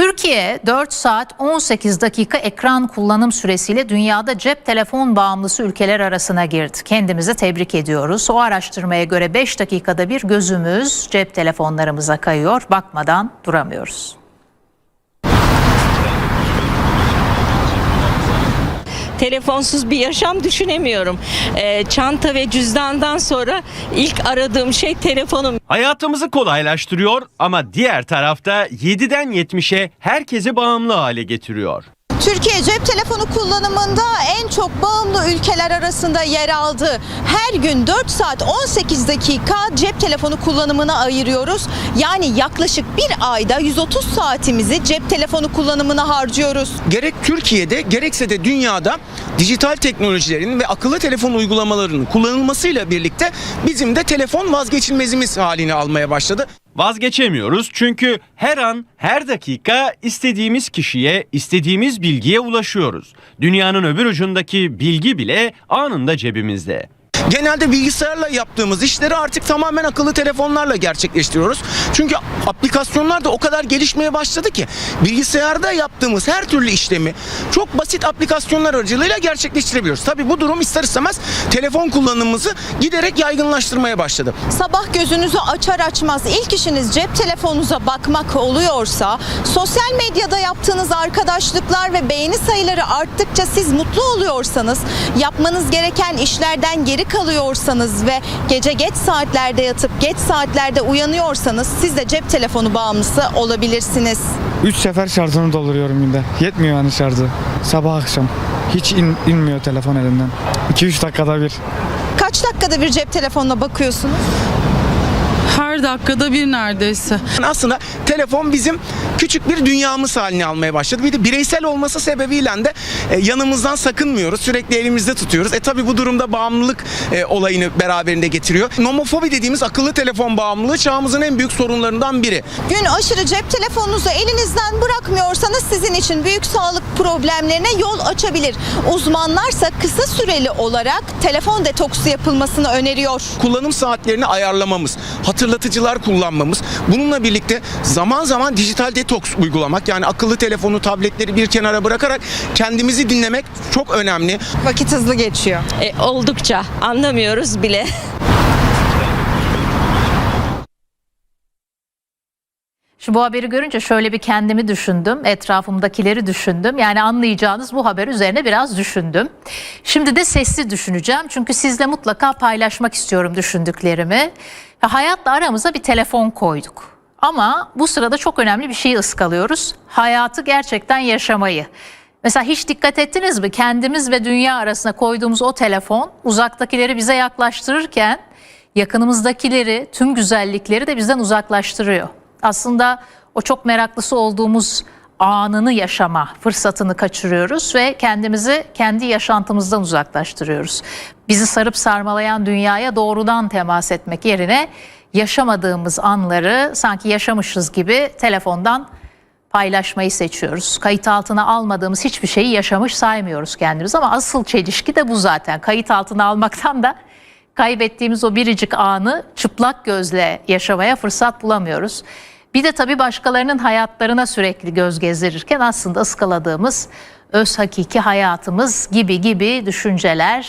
Türkiye 4 saat 18 dakika ekran kullanım süresiyle dünyada cep telefon bağımlısı ülkeler arasına girdi. Kendimizi tebrik ediyoruz. O araştırmaya göre 5 dakikada bir gözümüz cep telefonlarımıza kayıyor. Bakmadan duramıyoruz. Telefonsuz bir yaşam düşünemiyorum. Ee, çanta ve cüzdandan sonra ilk aradığım şey telefonum. Hayatımızı kolaylaştırıyor ama diğer tarafta 7'den 70'e herkesi bağımlı hale getiriyor. Türkiye cep telefonu kullanımında en çok bağımlı ülkeler arasında yer aldı. Her gün 4 saat 18 dakika cep telefonu kullanımına ayırıyoruz. Yani yaklaşık bir ayda 130 saatimizi cep telefonu kullanımına harcıyoruz. gerek Türkiye'de gerekse de dünyada dijital teknolojilerin ve akıllı telefon uygulamalarının kullanılmasıyla birlikte bizim de telefon vazgeçilmezimiz halini almaya başladı. Vazgeçemiyoruz çünkü her an, her dakika istediğimiz kişiye, istediğimiz bilgiye ulaşıyoruz. Dünyanın öbür ucundaki bilgi bile anında cebimizde. Genelde bilgisayarla yaptığımız işleri artık tamamen akıllı telefonlarla gerçekleştiriyoruz. Çünkü aplikasyonlar da o kadar gelişmeye başladı ki bilgisayarda yaptığımız her türlü işlemi çok basit aplikasyonlar aracılığıyla gerçekleştirebiliyoruz. Tabii bu durum ister istemez telefon kullanımımızı giderek yaygınlaştırmaya başladı. Sabah gözünüzü açar açmaz ilk işiniz cep telefonunuza bakmak oluyorsa, sosyal medyada yaptığınız arkadaşlıklar ve beğeni sayıları arttıkça siz mutlu oluyorsanız, yapmanız gereken işlerden geri kalıyorsanız ve gece geç saatlerde yatıp geç saatlerde uyanıyorsanız siz de cep telefonu bağımlısı olabilirsiniz. 3 sefer şarjını dolduruyorum günde. Yetmiyor yani şarjı. Sabah akşam. Hiç in- inmiyor telefon elimden. 2-3 dakikada bir. Kaç dakikada bir cep telefonuna bakıyorsunuz? Her dakikada bir neredeyse. Aslında telefon bizim küçük bir dünyamız haline almaya başladı. Bir de bireysel olması sebebiyle de e, yanımızdan sakınmıyoruz. Sürekli elimizde tutuyoruz. E tabi bu durumda bağımlılık e, olayını beraberinde getiriyor. Nomofobi dediğimiz akıllı telefon bağımlılığı çağımızın en büyük sorunlarından biri. Gün aşırı cep telefonunuzu elinizden bırakmıyorsanız sizin için büyük sağlık problemlerine yol açabilir. Uzmanlarsa kısa süreli olarak telefon detoksu yapılmasını öneriyor. Kullanım saatlerini ayarlamamız, hatırlatıcılar kullanmamız, bununla birlikte zaman zaman dijital detoks uygulamak yani akıllı telefonu, tabletleri bir kenara bırakarak kendimizi dinlemek çok önemli. Vakit hızlı geçiyor. E, oldukça anlamıyoruz bile. Şu bu haberi görünce şöyle bir kendimi düşündüm, etrafımdakileri düşündüm. Yani anlayacağınız bu haber üzerine biraz düşündüm. Şimdi de sesli düşüneceğim çünkü sizle mutlaka paylaşmak istiyorum düşündüklerimi. Ya hayatla aramıza bir telefon koyduk. Ama bu sırada çok önemli bir şeyi ıskalıyoruz. Hayatı gerçekten yaşamayı. Mesela hiç dikkat ettiniz mi? Kendimiz ve dünya arasında koyduğumuz o telefon uzaktakileri bize yaklaştırırken yakınımızdakileri, tüm güzellikleri de bizden uzaklaştırıyor. Aslında o çok meraklısı olduğumuz anını yaşama fırsatını kaçırıyoruz ve kendimizi kendi yaşantımızdan uzaklaştırıyoruz. Bizi sarıp sarmalayan dünyaya doğrudan temas etmek yerine yaşamadığımız anları sanki yaşamışız gibi telefondan paylaşmayı seçiyoruz. Kayıt altına almadığımız hiçbir şeyi yaşamış saymıyoruz kendimiz ama asıl çelişki de bu zaten. Kayıt altına almaktan da kaybettiğimiz o biricik anı çıplak gözle yaşamaya fırsat bulamıyoruz. Bir de tabii başkalarının hayatlarına sürekli göz gezdirirken aslında ıskaladığımız öz hakiki hayatımız gibi gibi düşünceler